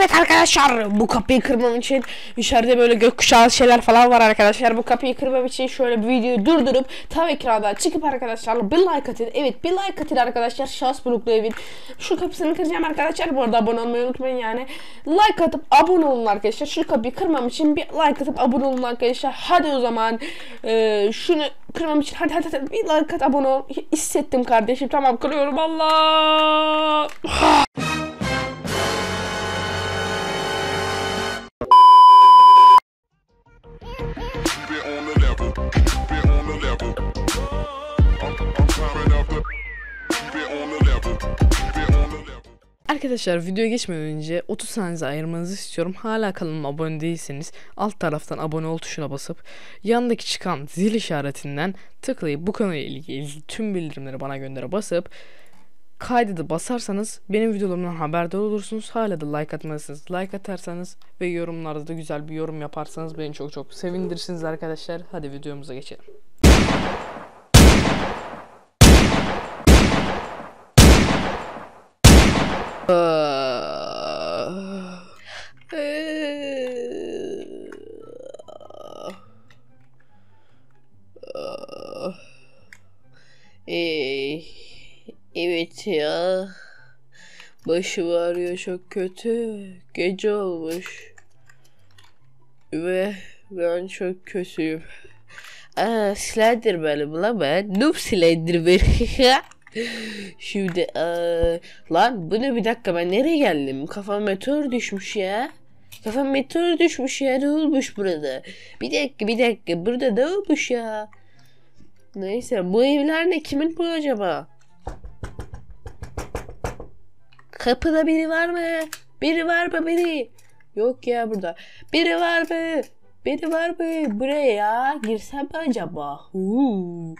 Evet arkadaşlar bu kapıyı kırmam için içeride böyle gökkuşağı şeyler falan var arkadaşlar. Bu kapıyı kırmam için şöyle bir videoyu durdurup tabii ekrandan çıkıp arkadaşlar bir like atın. Evet bir like atın arkadaşlar şans buluklu evin. Şu kapısını kıracağım arkadaşlar. Bu arada abone olmayı unutmayın yani. Like atıp abone olun arkadaşlar. Şu kapıyı kırmam için bir like atıp abone olun arkadaşlar. Hadi o zaman e, şunu kırmam için hadi hadi, hadi bir like at abone ol. Hissettim kardeşim tamam kırıyorum Allah. Arkadaşlar videoya geçmeden önce 30 saniyenizi ayırmanızı istiyorum. Hala kanalıma abone değilseniz alt taraftan abone ol tuşuna basıp yandaki çıkan zil işaretinden tıklayıp bu konuyla ilgili tüm bildirimleri bana göndere basıp kaydı basarsanız benim videolarımdan haberdar olursunuz. Hala da like atmazsanız like atarsanız ve yorumlarda da güzel bir yorum yaparsanız beni çok çok sevindirirsiniz arkadaşlar. Hadi videomuza geçelim. Ee, evet ya. Başım ağrıyor çok kötü. Gece olmuş. Ve ben çok kötüyüm. Aa, Slender benim lan ben. Noob Slender benim. Şimdi aa, lan bu ne bir dakika ben nereye geldim? Kafam meteor düşmüş ya. Kafam meteor düşmüş ya ne olmuş burada? Bir dakika bir dakika burada ne olmuş ya? Neyse bu evler ne kimin bu acaba? Kapıda biri var mı? Biri var mı biri? Yok ya burada. Biri var mı? Biri var mı? Buraya ya. Girsem mi acaba? Huu.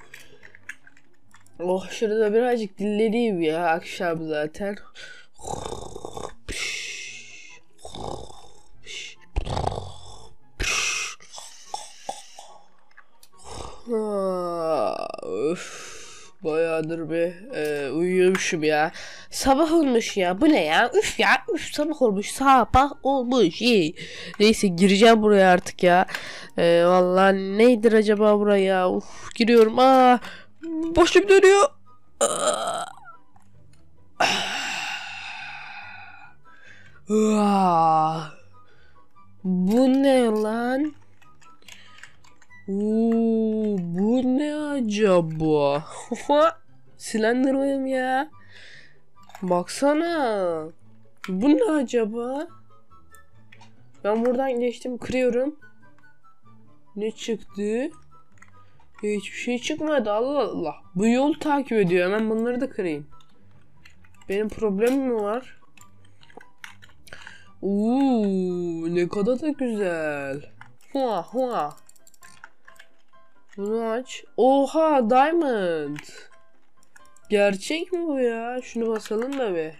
Oh şurada birazcık dinleneyim ya akşam zaten. Ah, Öf. Bayağıdır bir e, uyuyormuşum ya. Sabah olmuş ya. Bu ne ya? Üf ya. Üf sabah olmuş. Sabah olmuş. İyi. Neyse gireceğim buraya artık ya. E, vallahi nedir acaba buraya? Uf giriyorum. Aa, başım dönüyor. Bu ne lan? Oo, bu ne acaba? Slenderman ya. Baksana. Bu ne acaba? Ben buradan geçtim kırıyorum. Ne çıktı? Hiçbir şey çıkmadı Allah Allah. Bu yol takip ediyor. Hemen bunları da kırayım. Benim problemim mi var? Oo, ne kadar da güzel. Hua hua. Bunu aç. Oha diamond. Gerçek mi bu ya? Şunu basalım da bir.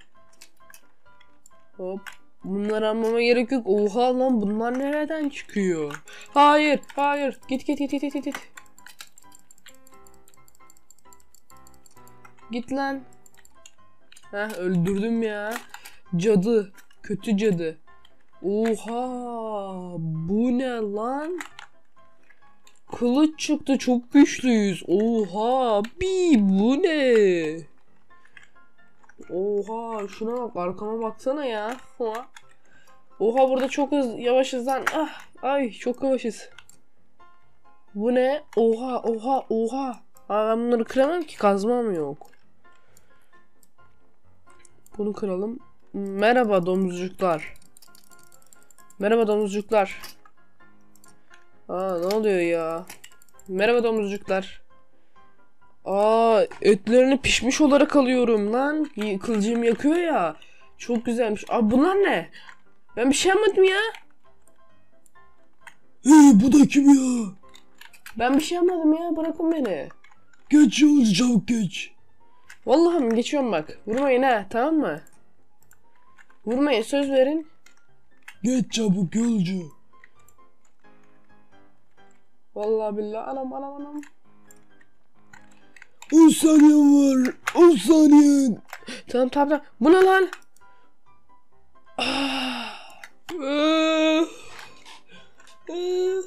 Hop. Bunları almama gerek yok. Oha lan bunlar nereden çıkıyor? Hayır, hayır. Git git git git git git. Git lan. Heh öldürdüm ya. Cadı. Kötü cadı. Oha. Bu ne lan? Kılıç çıktı çok güçlüyüz. Oha bir bu ne? Oha şuna bak arkama baksana ya. Oha. Oha burada çok hız yavaşız lan. Ah, ay çok yavaşız. Bu ne? Oha oha oha. Aa, ben bunları kıramam ki kazmam yok. Bunu kıralım. Merhaba domuzcuklar. Merhaba domuzcuklar. Aa ne oluyor ya? Merhaba domuzcuklar. Aa etlerini pişmiş olarak alıyorum lan. Kılıcım yakıyor ya. Çok güzelmiş. Aa bunlar ne? Ben bir şey yapmadım ya. Hey bu da kim ya? Ben bir şey yapmadım ya. Bırakın beni. Geç yolcu çabuk geç. Vallahi mi? geçiyorum bak. Vurmayın ha tamam mı? Vurmayın söz verin. Geç çabuk yolcu. Vallahi billahi anam anam anam. 10 saniyen var. 10 saniyen. Tamam tamam tamam. Bu ne lan? Ah. Ah. Ah.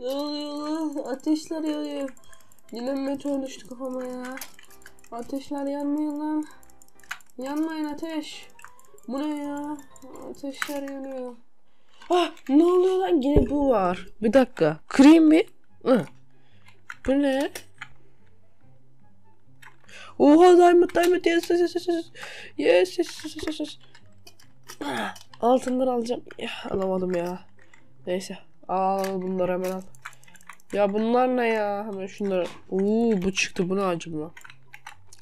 Ne oluyor lan? Ateşler yanıyor. Yine meteor düştü kafama ya. Ateşler yanmıyor lan. Yanmayın ateş. Bu ne ya? Ateşler yanıyor. Ah ne oluyor lan? Yine bu var. Bir dakika. Kırayım. Hı. Bu ne? Oha diamond diamond yes yes yes yes yes yes yes yes Altından alacağım. Ya, alamadım ya. Neyse. Al bunları hemen al. Ya bunlar ne ya? Hemen şunları. Oo bu çıktı. Bu ne acaba?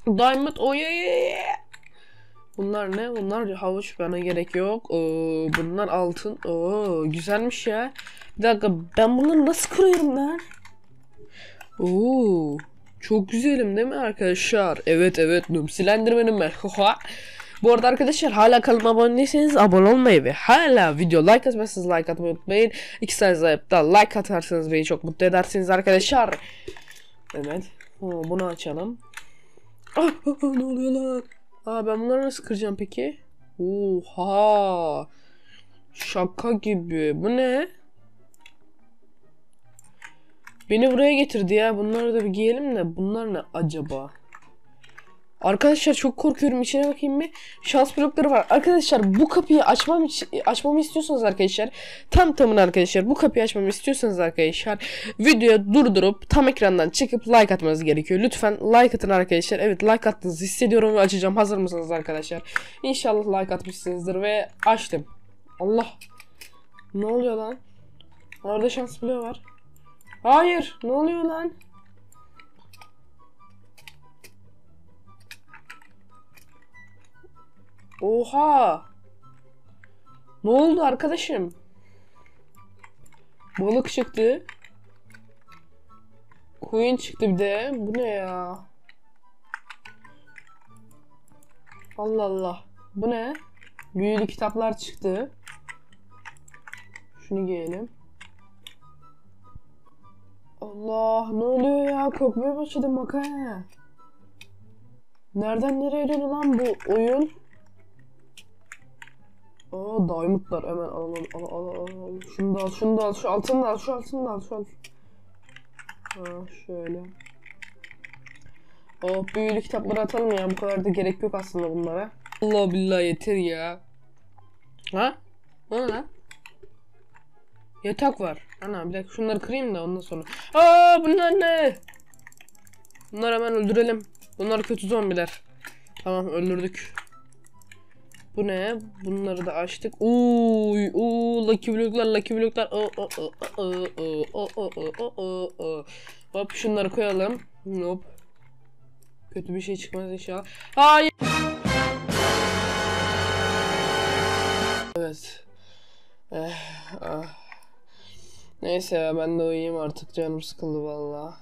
Diamond. Yeah. Bunlar ne? Bunlar havuç bana gerek yok. Oo, bunlar altın. Oo, güzelmiş ya. Bir dakika ben bunları nasıl kırıyorum lan? Oo, çok güzelim değil mi arkadaşlar? Evet evet Num Slenderman'ım ben. Bu arada arkadaşlar hala kanalıma abone değilseniz abone olmayı ve hala video like atmazsanız like atmayı unutmayın. İki sayınızda da like atarsanız beni çok mutlu edersiniz arkadaşlar. Evet. Bunu açalım. Ah, ah, ne oluyor lan? Aa ben bunları nasıl kıracağım peki? Oha. Şaka gibi. Bu ne? Beni buraya getirdi ya. Bunları da bir giyelim de. Bunlar ne acaba? Arkadaşlar çok korkuyorum. İçine bakayım bir. Şans blokları var. Arkadaşlar bu kapıyı açmam açmamı istiyorsanız arkadaşlar tam tamına arkadaşlar bu kapıyı açmamı istiyorsanız arkadaşlar videoyu durdurup tam ekrandan çıkıp like atmanız gerekiyor. Lütfen like atın arkadaşlar. Evet like attığınızı hissediyorum ve açacağım. Hazır mısınız arkadaşlar? İnşallah like atmışsınızdır ve açtım. Allah. Ne oluyor lan? Orada şans bloğu var. Hayır. Ne oluyor lan? Oha. Ne oldu arkadaşım? Balık çıktı. Queen çıktı bir de. Bu ne ya? Allah Allah. Bu ne? Büyülü kitaplar çıktı. Şunu giyelim. Allah ne oluyor ya? Korkmaya başladım makaya. Nereden nereye dönüyor lan bu oyun? Aa diamondlar hemen alalım al al al al. Şunu da al şunu da al şu altını da al şu altını da al şu al. Ha şöyle. Oh büyülü kitapları atalım ya bu kadar da gerek yok aslında bunlara. Allah billahi yeter ya. Ha? O ne lan? Yatak var. Ana bir dakika şunları kırayım da ondan sonra. Aa bunlar ne? Bunları hemen öldürelim. Bunlar kötü zombiler. Tamam öldürdük. Bu ne? Bunları da açtık. Uy, uuu, lucky blocklar, lucky blocklar. O, o, o, o, o, o, o, o, o. Hop şunları koyalım. Hop. Kötü bir şey çıkmaz inşallah. Hayır. Evet. Eh, ah. Neyse ben de uyuyayım artık canım sıkıldı valla.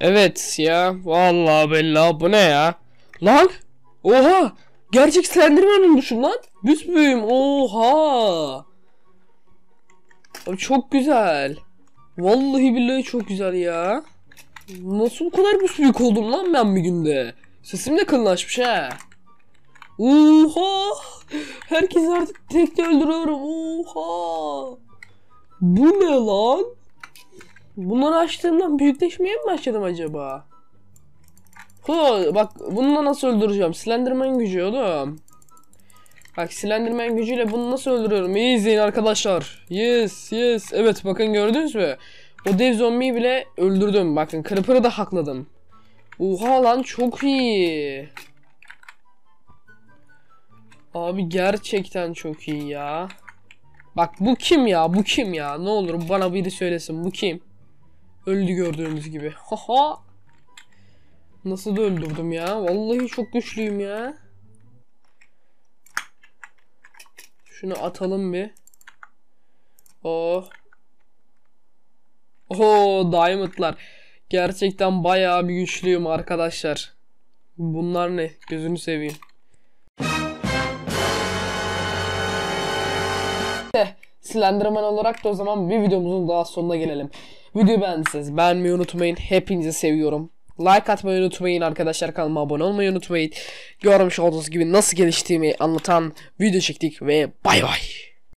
Evet ya vallahi billahi bu ne ya? Lan oha gerçek Slenderman olmuşum lan. Büsbüyüm oha. Abi çok güzel. Vallahi billahi çok güzel ya. Nasıl bu kadar büsbüyük oldum lan ben bir günde? Sesim de kalınlaşmış ha. Oha! Herkes artık tek öldürüyorum. Oha! Bu ne lan? Bunları açtığımdan büyükleşmeye mi başladım acaba? Hı, bak bununla nasıl öldüreceğim? Slenderman gücü oğlum. Bak Slenderman gücüyle bunu nasıl öldürüyorum? İyi izleyin arkadaşlar. Yes yes. Evet bakın gördünüz mü? O dev zombiyi bile öldürdüm. Bakın Creeper'ı da hakladım. Oha lan çok iyi. Abi gerçekten çok iyi ya. Bak bu kim ya? Bu kim ya? Ne olur bana biri söylesin. Bu kim? Öldü gördüğünüz gibi. Haha. Nasıl da öldürdüm ya? Vallahi çok güçlüyüm ya. Şunu atalım bir. Oh. Oo diamondlar. Gerçekten bayağı bir güçlüyüm arkadaşlar. Bunlar ne? Gözünü seveyim. Slenderman olarak da o zaman bir videomuzun daha sonuna gelelim. Videoyu beğendiyseniz beğenmeyi unutmayın. Hepinizi seviyorum. Like atmayı unutmayın arkadaşlar. Kanalıma abone olmayı unutmayın. Görmüş olduğunuz gibi nasıl geliştiğimi anlatan video çektik ve bay bay.